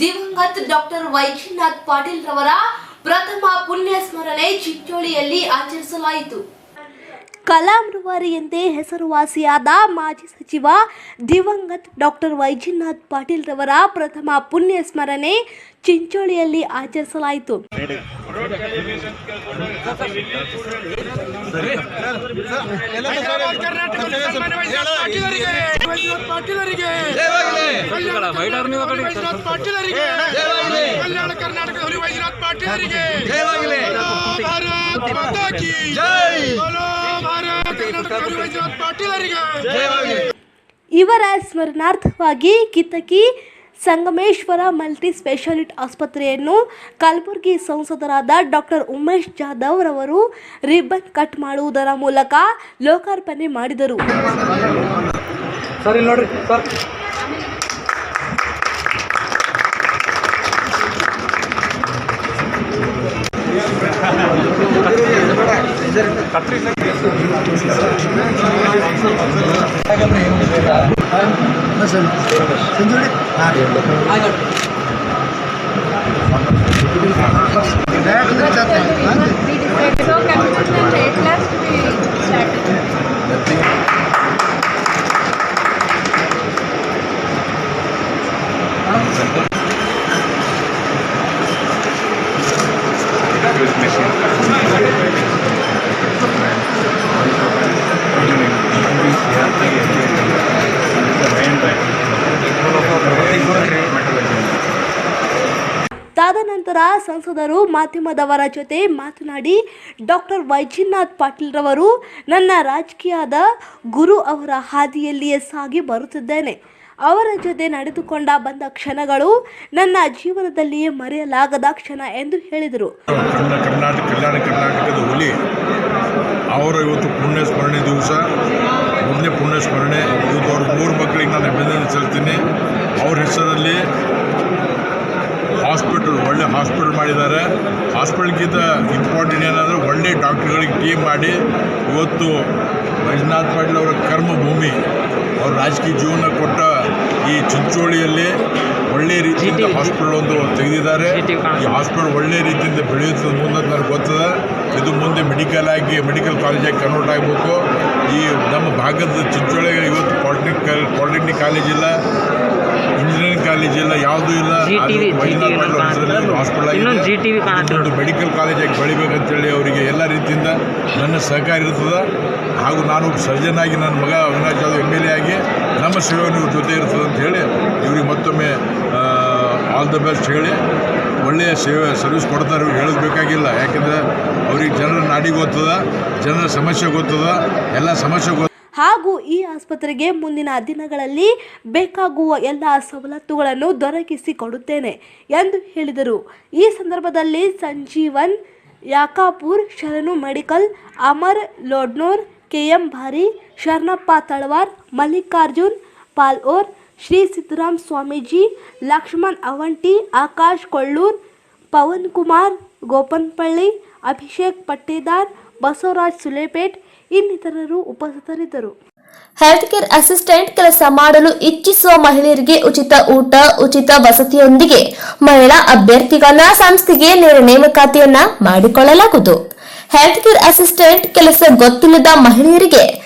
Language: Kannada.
ದಿವಂಗತ್ ಡಾಕ್ಟರ್ ವೈದ್ಯನಾಥ್ ಪಾಟೀಲ್ ರವರ ಪ್ರಥಮ ಪುಣ್ಯ ಸ್ಮರಣೆ ಚಿಂಚೋಳಿಯಲ್ಲಿ ಆಚರಿಸಲಾಯಿತು. ಕಲಾಮೃವಾರಿಯಂತೆ ಹೆಸರುವಾಸಿಯಾದ ಮಾಜಿ ಸಚಿವ ದಿವಂಗತ್ ಡಾಕ್ಟರ್ ವೈಜಿನಾಥ್ ಪಾಟೀಲ್ ರವರ ಪ್ರಥಮ ಪುಣ್ಯ ಸ್ಮರಣೆ ಚಿಂಚೋಳಿಯಲ್ಲಿ ಆಚರಿಸಲಾಯಿತು. ಹೈದರಾಬಾದ್ ಕರ್ನಾಟಕ ಸನ್ಮಾನ್ಯ ವೈದ್ಯನಾಥ್ ಪಾಟೀಲರಿಗೆ ವೈದ್ಯನಾಥ್ ಪಾಟೀಲರಿಗೆ ಕಲ್ಯಾಣ ಕರ್ನಾಟಕದ ಹುಲಿ ವೈದ್ಯನಾಥ್ ಪಾಟೀಲರಿಗೆ ಬೋಲೋ ಭಾರತ್ ಮಾತಾ ಕಿ ಬೋಲೋ ಭಾರತ್ ಕರ್ನಾಟಕದ ಹುಲಿ ವೈದ್ಯನಾಥ್ ಪಾಟೀಲರಿಗೆ. ಇವರ ಸ್ಮರಣಾರ್ಥವಾಗಿ ಕಿತ್ತಕಿ ಸಂಗಮೇಶ್ವರ ಮಲ್ಟಿ ಸ್ಪೆಷಾಲಿಟಿ ಆಸ್ಪತ್ರೆಯನ್ನು ಕಲಬುರಗಿ ಸಂಸದರಾದ ಡಾಕ್ಟರ್ ಉಮೇಶ್ ಜಾಧವ್ ರವರು ರಿಬ್ಬನ್ ಕಟ್ ಮಾಡುವುದರ ಮೂಲಕ ಲೋಕಾರ್ಪಣೆ ಮಾಡಿದರು. It's okay. It's okay. It has to be. ತದನಂತರ ಸಂಸದರು, ಮಾಧ್ಯಮದವರ ಜೊತೆ ಮಾತನಾಡಿ ಡಾಕ್ಟರ್ ವೈಜಿನ್ನಾಥ್ ಪಾಟೀಲ್ ರವರು ನನ್ನ ರಾಜಕೀಯದ ಗುರು ಅವರ ಹಾದಿಯಲ್ಲಿಯೇ ಸಾಗಿ ಬರುತ್ತಿದ್ದೇನೆ. ಅವರ ಜೊತೆ ನಡೆದುಕೊಂಡ ಬಂದ ಕ್ಷಣಗಳು ನನ್ನ ಜೀವನದಲ್ಲಿಯೇ ಮರೆಯಲಾಗದ ಕ್ಷಣ ಎಂದು ಹೇಳಿದರು. ಕರ್ನಾಟಕ, ಕಲ್ಯಾಣ ಕರ್ನಾಟಕದ ಅವರ ಇವತ್ತು ಪುಣ್ಯ ಸ್ಮರಣೆ ದಿವಸ. ಮೊದಲನೇ ಪುಣ್ಯ ಸ್ಮರಣೆ ಇವತ್ತು ಅವ್ರ ಮೂರು ಮಕ್ಕಳಿಗೆ ನಾನು ಅಭಿನಂದನೆ ಸಲ್ತೀನಿ ಅವ್ರ ಹೆಸರಲ್ಲಿ ಹಾಸ್ಪಿಟಲ್ ಒಳ್ಳೆ ಹಾಸ್ಪಿಟಲ್ ಮಾಡಿದ್ದಾರೆ ಹಾಸ್ಪಿಟಲ್ಗಿಂತ ಇಂಪಾರ್ಟೆಂಟ್ ಏನಂದರೆ ಒಳ್ಳೆ ಡಾಕ್ಟ್ರ್ಗಳಿಗೆ ಟೀಮ್ ಮಾಡಿ ಇವತ್ತು ಮಂಜುನಾಥ್ ಪಾಟೀಲ್ ಅವರ ಕರ್ಮಭೂಮಿ ಅವ್ರ ರಾಜಕೀಯ ಜೀವನ ಕೊಟ್ಟ ಈ ಚಿಂಚೋಳಿಯಲ್ಲಿ ಒಳ್ಳೆ ರೀತಿಯಿಂದ ಹಾಸ್ಪಿಟಲ್ ಒಂದು ತೆಗೆದಿದ್ದಾರೆ. ಈ ಹಾಸ್ಪಿಟಲ್ ಒಳ್ಳೆ ರೀತಿಯಿಂದ ಬೆಳೆಯುತ್ತದೆ ಮುಂದೆ ನನಗೆ ಗೊತ್ತದ. ಇದು ಮುಂದೆ ಮೆಡಿಕಲ್ ಆಗಿ ಮೆಡಿಕಲ್ ಕಾಲೇಜಾಗಿ ಕನ್ವರ್ಟ್ ಆಗಬೇಕು. ಈ ನಮ್ಮ ಭಾಗದ ಚಿಂಚೋಳಿ ಇವತ್ತು ಪಾಲಿಟೆಕ್ನಿಕ್ ಪಾಲಿಟೆಕ್ನಿಕ್ ಕಾಲೇಜ್ ಇಲ್ಲ. ಇಂಜಿನಿಯರಿಂಗ್ ಕಾಲೇಜ್ ಇಲ್ಲ ಯಾವುದೂ ಇಲ್ಲ. ಹಾಸ್ಪಿಟಲ್ ಮೆಡಿಕಲ್ ಕಾಲೇಜಾಗಿ ಬೆಳಿಬೇಕಂತೇಳಿ ಅವರಿಗೆ ಎಲ್ಲ ರೀತಿಯಿಂದ ನನ್ನ ಸಹಕಾರ ಇರ್ತದೆ. ಹಾಗೂ ನಾನು ಸರ್ಜನ್ ಆಗಿ ನನ್ನ ಮಗ Avinash Yadav M L A ಆಗಿ ನಮ್ಮ ಸೇವೆಯನ್ನು ಇವ್ರ ಜೊತೆ ಇರ್ತದೆ ಅಂತ ಹೇಳಿ ಇವ್ರಿಗೆ ಮತ್ತೊಮ್ಮೆ ಆಲ್ ದ ಬೆಸ್ಟ್ ಹೇಳಿ ಒಳ್ಳೆಯ ಸೇವೆ ಸರ್ವಿಸ್ ಕೊಡ್ತಾರೆ. ಇವ್ರು ಹೇಳೋದು ಬೇಕಾಗಿಲ್ಲ. ಯಾಕೆಂದರೆ ಅವ್ರಿಗೆ ಜನರ ನಾಡಿ ಗೊತ್ತದ ಜನರ ಸಮಸ್ಯೆ ಗೊತ್ತದ ಎಲ್ಲ ಸಮಸ್ಯೆ ಗೊತ್ತ ಹಾಗೂ ಈ ಆಸ್ಪತ್ರೆಗೆ ಮುಂದಿನ ದಿನಗಳಲ್ಲಿ ಬೇಕಾಗುವ ಎಲ್ಲ ಸವಲತ್ತುಗಳನ್ನು ದೊರಕಿಸಿಕೊಡುತ್ತೇನೆ ಎಂದು ಹೇಳಿದರು. ಈ ಸಂದರ್ಭದಲ್ಲಿ ಸಂಜೀವನ್, ಯಾಕಾಪುರ್, ಶರಣು ಮೆಡಿಕಲ್, ಅಮರ್ ಲೋಡ್ನೋರ್, ಕೆಎಂ ಭಾರಿ, ಶರಣಪ್ಪ ತಳವಾರ್, ಮಲ್ಲಿಕಾರ್ಜುನ್ ಪಾಲ್ಓರ್ ಶ್ರೀ ಸಿದ್ದರಾಮ್ ಸ್ವಾಮೀಜಿ, ಲಕ್ಷ್ಮಣ್ ಅವಂಟಿ, ಆಕಾಶ್ ಕೊಳ್ಳೂರ್, ಪವನ್ ಕುಮಾರ್, ಗೋಪನ್ಪಳ್ಳಿ, ಅಭಿಷೇಕ್ ಪಟ್ಟೇದಾರ್, ಬಸವರಾಜ್ ಸುಲೇಪೇಟ್ ಇನ್ನಿತರರು ಉಪಸ್ಥಿತರಿದ್ದರು. ಹೆಲ್ತ್ ಕೇರ್ ಅಸಿಸ್ಟೆಂಟ್ ಕೆಲಸ ಮಾಡಲು ಇಚ್ಛಿಸುವ ಮಹಿಳೆಯರಿಗೆ ಉಚಿತ ಊಟ, ಉಚಿತ ವಸತಿಯೊಂದಿಗೆ ಮಹಿಳಾ ಅಭ್ಯರ್ಥಿಗಳ ಸಂಸ್ಥೆಗೆ ನೇರ ನೇಮಕಾತಿಯನ್ನ ಮಾಡಿಕೊಳ್ಳಲಾಗುವುದು. ಹೆಲ್ತ್ ಕೇರ್ ಅಸಿಸ್ಟೆಂಟ್ ಕೆಲಸ ಗೊತ್ತಿಲ್ಲದ ಮಹಿಳೆಯರಿಗೆ